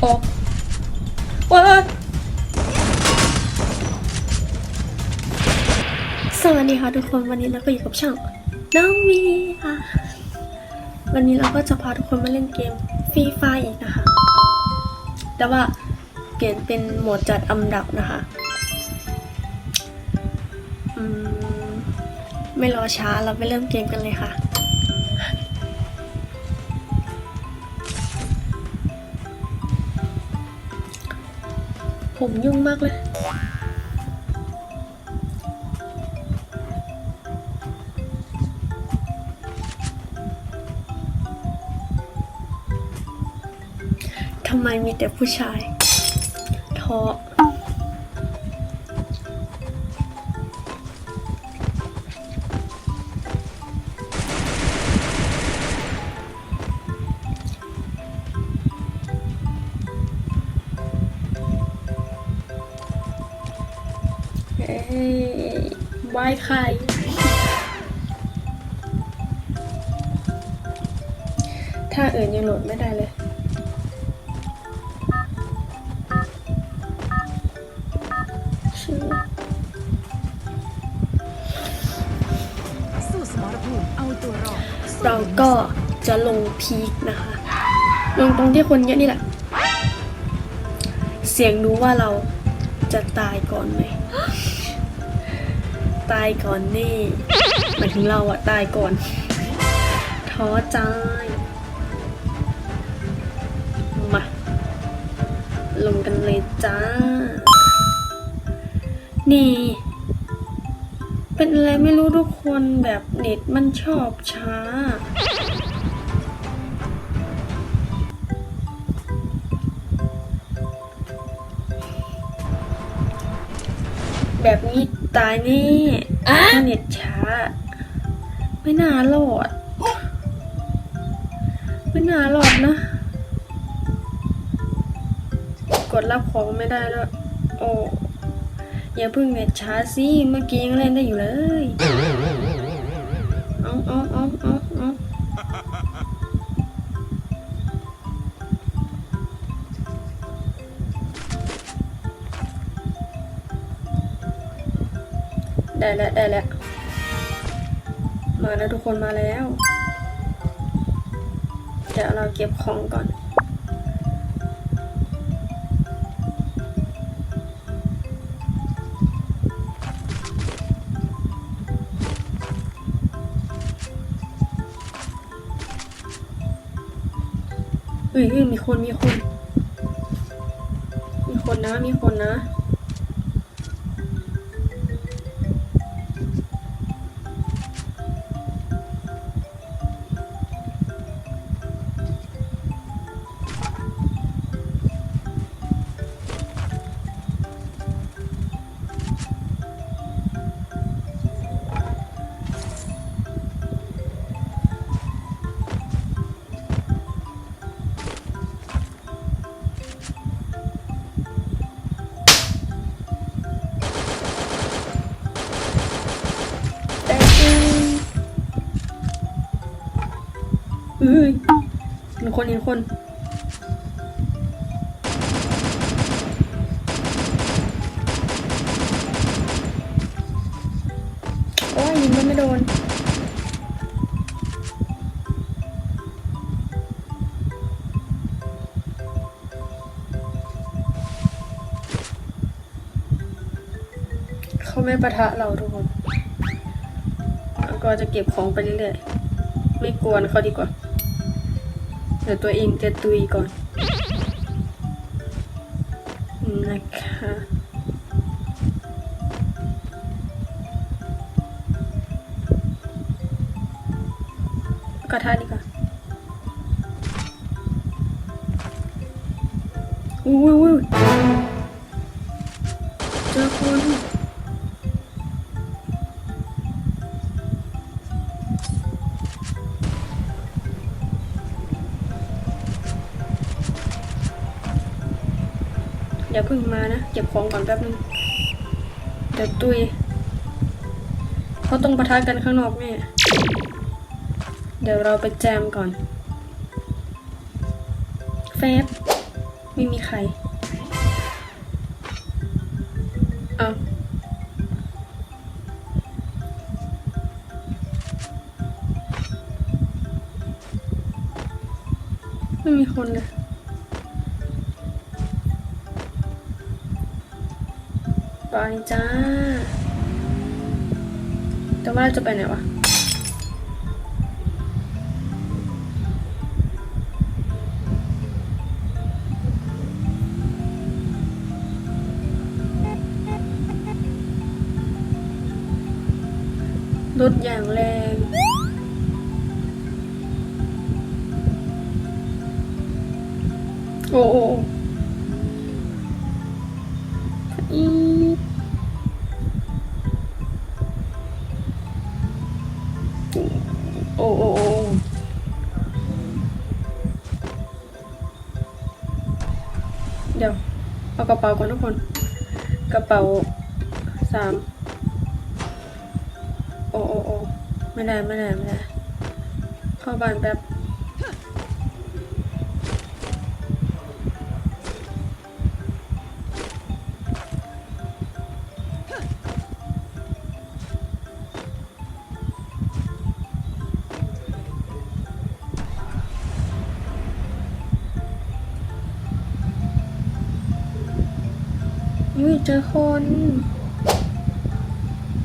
โอ้ว้าสวัสดีค่ะทุกคนวันนี้เราก็อยู่กับช่องน้องวีค่ะ วันนี้เราก็จะพาทุกคนมาเล่นเกมฟรีไฟอีกนะคะ แต่ว่าเปลี่ยนเป็นโหมดจัดอันดับนะคะไม่รอช้าเราไปเริ่มเกมกันเลยค่ะ ผมยุ่งมากเลย ทำไมมีแต่ผู้ชายท้อ อื่นยังโหลดไม่ได้เลยชื่อสู้สมรภูมิเอาตัวรอดเราก็จะลงพีคนะคะ ลงตรงที่คนเยอะนี่แหละ เสียงรู้ว่าเราจะตายก่อนไหม ตายก่อนนี่หมายถึงเราอะตายก่อน ท้อใจ ลงกันเลยจ้า นี่ เป็นอะไรไม่รู้ทุกคนแบบเน็ตมันชอบช้า แบบนี้ตายแนี่เน็ตช้า ไม่น่ารอด ไม่น่ารอดนะ ดรับของไม่ได้แล้ว โอ้อย่าเพิ่งเน็ตช้าสิเมื่อกี้ยังเล่นได้อยู่เลย เอาเอาเอาเอาเอาได้แล้วได้แล้ว มาแล้วทุกคนมาแล้ว เดี๋ยวเราเก็บของก่อน เฮ้ยมีคนมีคน มีคนนะ มีคนนะ นคนเห็นคนโอ้ยยิงมันไม่โดนเขาไม่ประทะเราทุกคนแล้วก็จะเก็บของไปเรื่อยๆ ไม่กวนเขาดีกว่า ดี๋ยวตัวเองจะตุยก่อน นะคะกระทะดีกว่าอุ้ยอุ้ยเจอคน เพึ่งมานะเก็บของก่อนแป๊บนึงเดี๋ยวตุยเขาต้องประทะกันข้างนอกแม่เดี๋ยวเราไปแจมก่อนเฟบไม่มีใครเอาไม่มีคนเลย อยจ้า แต่ว่าเราจะไปไหนวะรถอย่างแรง กระเป๋าก่อนทุกคน กระเป๋าสามโอ้โอ้โอ้ไม่ได้ไม่ได้ไม่ได้เข้าบ้านแป๊บ เจอคน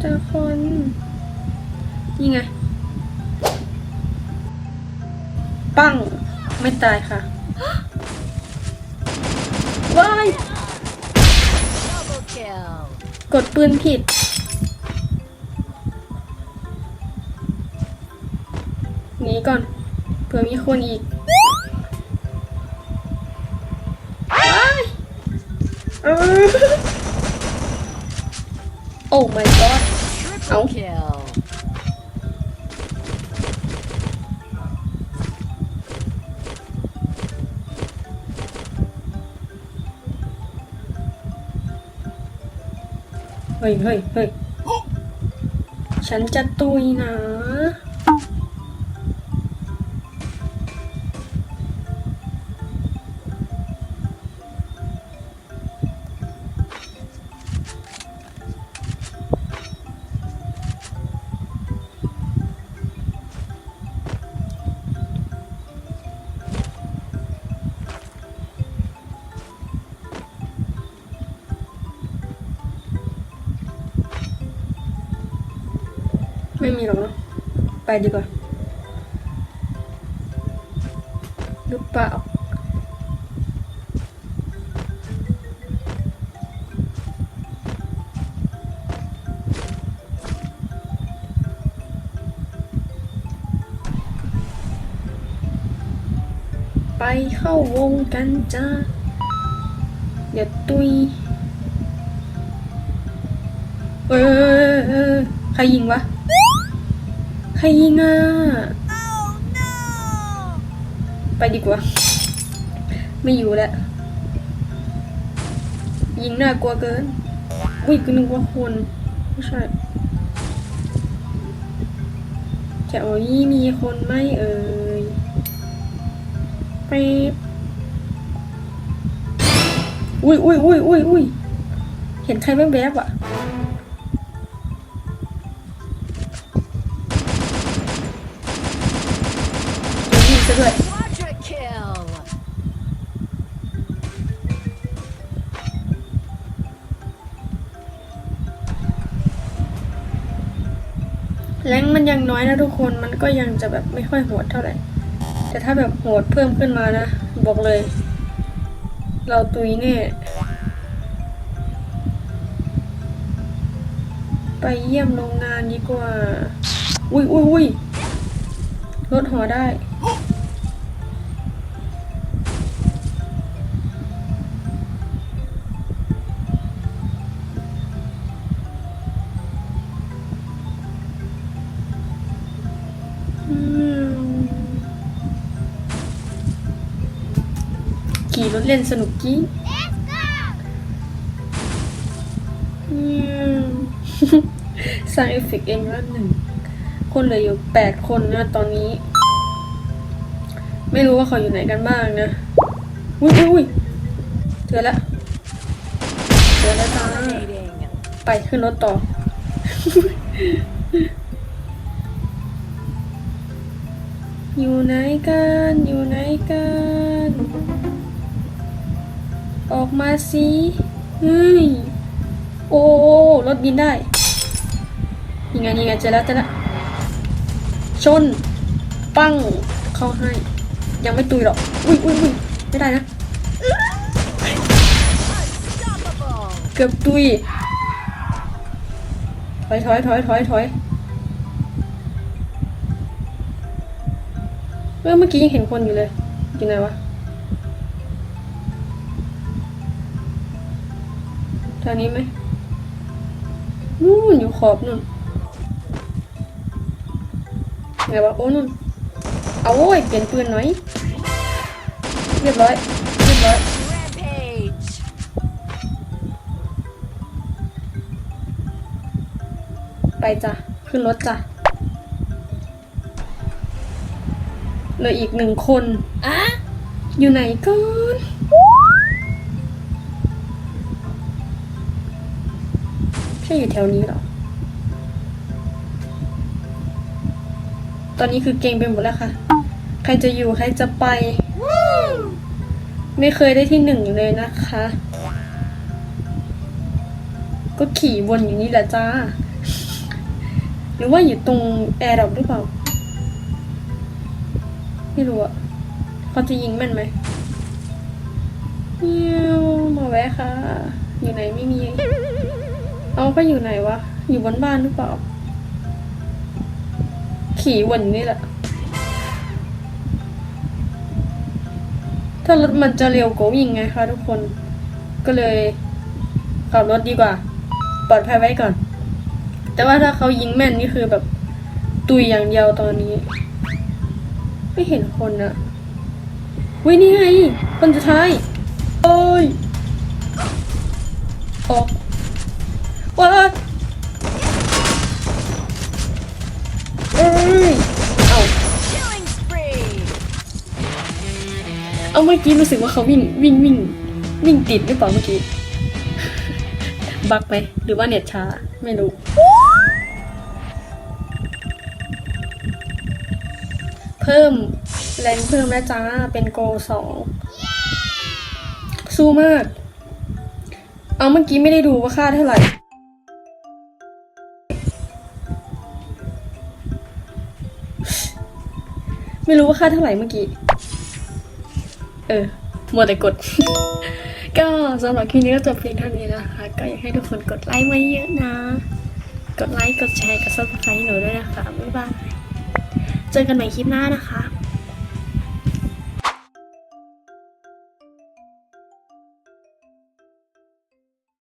เจอคน นี่ไง ปั้ง ไม่ตายค่ะ ว้าย กดปืนผิดหนีก่อน เผื่อมีคนอีกว้าย โอ้ my god Triple Ow. kill เฮ้ยเฮ้ยเฮ้ยฉันจะตุยนะ ไม่มีหรอกเนอะไปดีกว่าหรือเปล่าไปเข้าวงกันจ้าเดี๋ยวตุยเออเออเออใครยิงวะ ใครยิงอะไปดีกว่า ไม่อยู่แล้ว ยิงน่ากลัวเกินอุ้ยกูนึกว่าคน ไม่ใช่แถวนี้มีคนไหมเอ่ยไปบอุ้ยอุ้ยอุ้ยอุ้ยอุ้ยเห็นใครแวบๆอะ แรงมันยังน้อยนะทุกคนมันก็ยังจะแบบไม่ค่อยโหดเท่าไหร่ แต่ถ้าแบบโหดเพิ่มขึ้นมานะ บอกเลย เราตุยแน่ไปเยี่ยมโรงงานดีกว่า อุ้ยอุ้ยอุ้ยลดหัวได้ ขี่รถเล่นสนุกกี้สร้างเอฟเฟกต์เองแล้วหนึ่ง คนเหลืออยู่แปดคนนะตอนนี้ ไม่รู้ว่าเขาอยู่ไหนกันบ้างนะ อุ้ยอุ้ยอุ้ยอแล้วเจอแล้วจ้าไปขึ้นรถต่อ อยู่ไหนกัน อยู่ไหนกัน ออกมาสิเฮ้ยโอ้รถบินได้ยังไงยังไงเจอแล้วเจอแล้วชน ปั้ง เข้าให้ ยังไม่ตุยหรอกอุ้ยอุ้ยอุ้ยไม่ได้นะ เกือบตุย ถอยถอยถอยถอยถอยเออเมื่อกี้ยังเห็นคนอยู่เลยอยู่ไหนวะ ทางนี้ไหมนู่นอยู่ขอบนู่นไหนวะโอ้นู่นเอาโว้ยเปลี่ยนปืนหน่อยเรียบร้อยเรียบร้อย Rampage. ไปจ้ะขึ้นรถจ้ะเหลืออีกหนึ่งคนอะอยู่ไหนก่อน ใช่อยู่แถวนี้หรอ ตอนนี้คือเก่งไปหมดแล้วค่ะ ใครจะอยู่ใครจะไป ไม่เคยได้ที่หนึ่งเลยนะคะ ก็ขี่วนอยู่นี่แหละจ้า หรือว่าอยู่ตรงแอร์ดรอปหรือเปล่า ไม่รู้อะเขาจะยิงแม่นไหมเงี้ยวมาแวะค่ะ อยู่ไหนไม่มี เอาก็อยู่ไหนวะ อยู่บนบ้านหรือเปล่า ขี่วนอยู่นี่แหละ ถ้ารถมันจะเร็วกว่าวิ่งไงคะทุกคน ก็เลยขับรถดีกว่า ปลอดภัยไว้ก่อน แต่ว่าถ้าเขายิงแม่นนี่คือแบบ ตุยอย่างเดียวตอนนี้ ไม่เห็นคนอะวินี่ไงคนสุดท้าย โอ้ยออก ว้าเอ้ยเอาเอาเมื่อกี้รู้สึกว่าเขาวิ่งวิ่งวิ่งวิ่งติดหรือเปล่าเมื่อกี้ บักไหมหรือว่าเน็ตช้า ไม่รู้ เพิ่มแรงเพิ่มแล้วจ้า เป็นโกสองสู้มาก เอาเมื่อกี้ไม่ได้ดูว่าค่าเท่าไหร่ ไม่รู้ว่าค่าเท่าไหร่เมื่อกี้ เออมัวแต่กด ก็สำหรับคลิปนี้ก็จบเพียงเท่านี้นะคะ ก็อยากให้ทุกคนกดไลค์มาเยอะนะ กดไลค์ กดแชร์ กดซับสไครต์หนูด้วยนะคะ บ๊ายบาย เจอกันใหม่คลิปหน้านะคะ